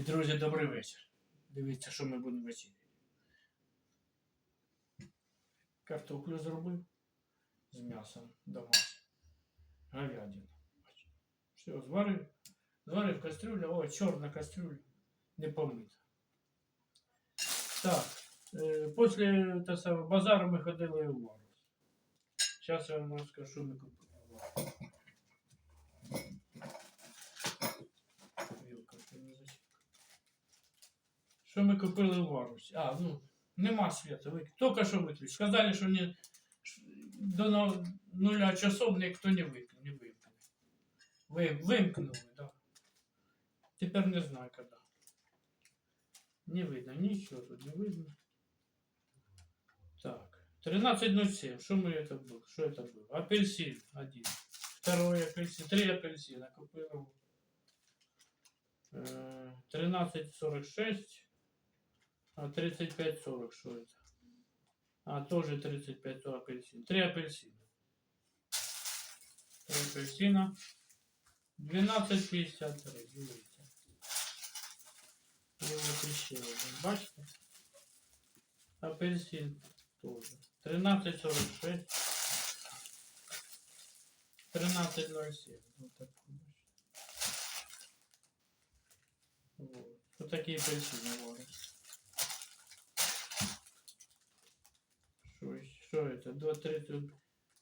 Друзі, добрий вечір. Дивіться, що ми будемо вечеряти. Картоплю зробив з м'ясом домашнім. Говядину. Все, зварив. Зварив кастрюлю. О, чорна кастрюля. Не помита. Так. Е, після базару ми ходили у Варус. Зараз я вам розкажу, що ми купили. Вілка, що не зачіпка. Що ми купили у Варусі? А, ну, нема світу. Ви тільки що виключили. Сказали, що не, ш- до но- нуля часов ніхто не вимкне. Не вимкне. Ви, вимкнули, так. Да. Тепер не знаю, коли. Не видно, нічого тут не видно. Так. 13.07. Что мы это был? Что это было? Апельсин один. Второй апельсин. Три апельсина купил. Э, 13.46. А 35.40. Что это? А, тоже 35 апельсин. Три апельсина. Три апельсина. 12.53. Дивіться. Іще один. Бачите? Апельсин тоже. 13.46. 13.07. Вот такой. Вот. Вот такие апельсины вот. Что, ещё- что это? 2.30.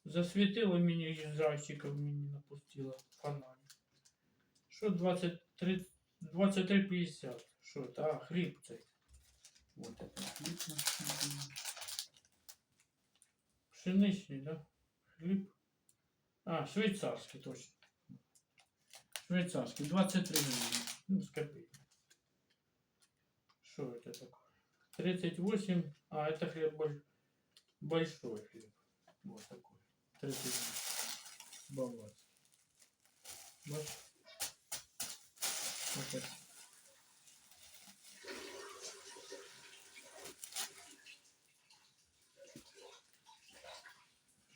Засветило мені із зайчиків мені напустило фонарь. Що 23 23.50? Що це? А, хліб цей. Вот это хліб наш. Пшеничний, да? Хліб. А, швейцарський точно. Швейцарский, 23 гривны. Ну, с копейкой. Что это такое? 38. А, это хлеб боль- большой хлеб. Вот такой. 38. Баварский. Вот. Вот это.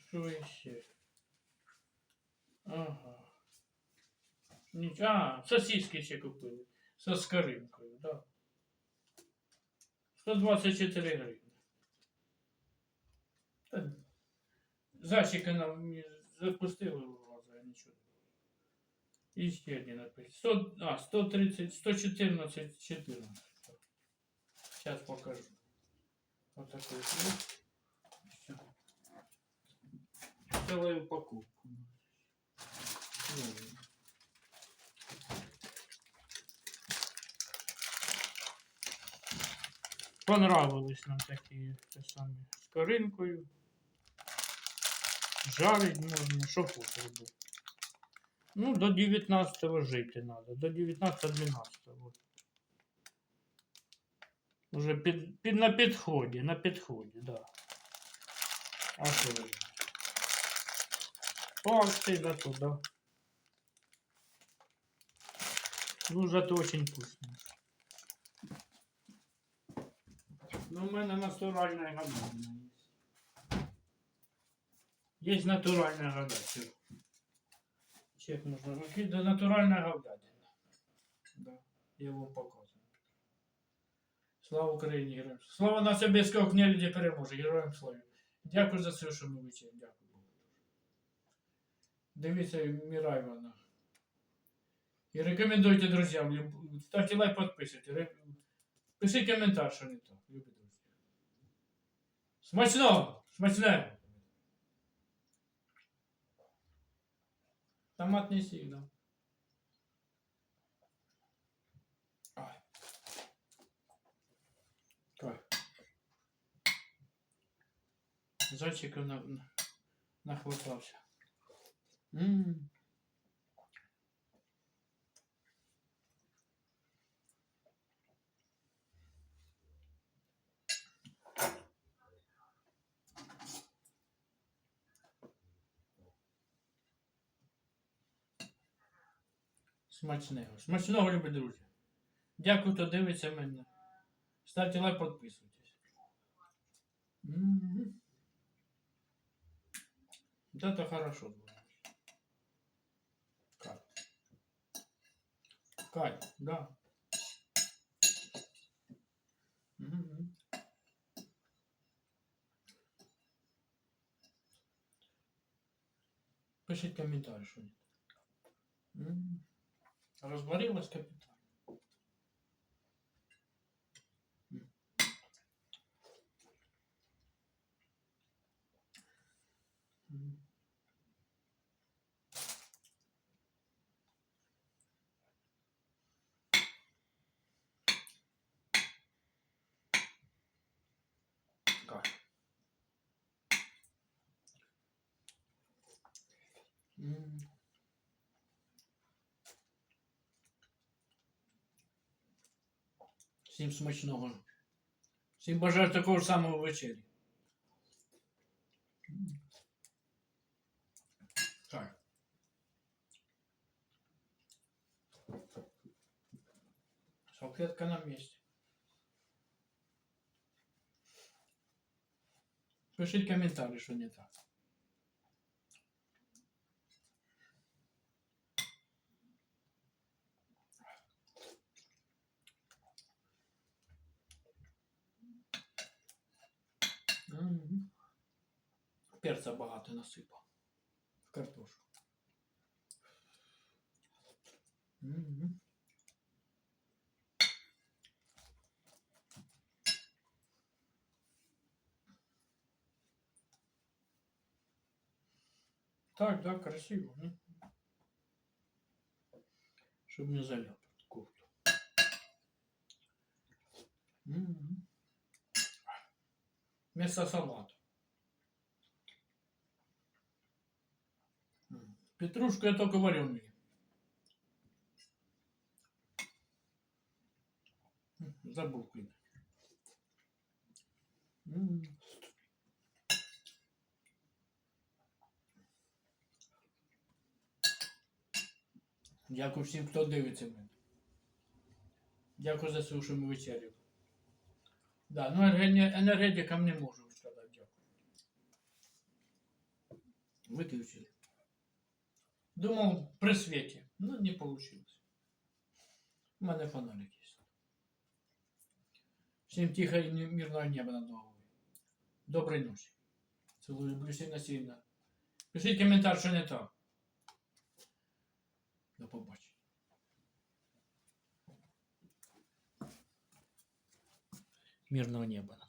Що ще? Ага. Ніч... А, сосиски ще купили. Со скоринкою, да. 124 гривні. Зайчика нам запустили в глаза, нічого. І ще один опять. 100, а, 130, 114, 14. Сейчас покажу. Вот такой вот. Всё. Целую упаковку. Ну, Понравились нам такі те самі з коринкою. Жарить можна, що хочеш робити. Ну, до 19-го жити треба. До 19-12. Вот. Уже під, під, на підході, на підході, да. А що ви? О, ти да туди. Ну, зато очень вкусно. Ну, у мене натуральна говядина Є. Натуральна говядина. Чек нужно выкинуть. Да, натуральная говядина. Да, я вам показываю. Слава Україні, героям. Слава безкого кня людей переможе. Героям славі. Дякую за все, що ми вичили. Дякую Богу. Дивіться Міра. І рекомендуйте друзям. люб- Ставте лайк, підписуйте. Пишіть коментар, що не то. Любі друзі. Смачного! Томат не сильно. Ай. Кайф. Зайчика на, на, нахватався. М. Смачного. Смачного, любі друзі. Дякую, хто дивиться мене. Ставте лайк, підписуйтесь. Вот это хорошо было. Кайф. Кайф, да. Пишіть коментарі, що ні. М. Розварилась капітально. М. Всім смачного. Всім бажаю такого ж самого вечері. Так. Салфетка на месте. Пишіть коментарі, що не так. Перця багато насипав. В картошку. Мгм. Так, да, красиво. ну. Щоб не заляпати кофту. Вместо салата. Петрушку я только вареную. Забыл кинуть. Дякую всім, хто дивиться мене. Дякую за ми вечеряли. Да, ну енерге- енергетикам не можу сказати дякую. Виключили. Думав при світі. Ну, не вийшло. У мене фонарик є. Всім тихо і мирного неба над головою. Доброї ночі. Цілую, люблю сильно сильно. Пишіть коментар, що не так. До побачення. Мирного неба.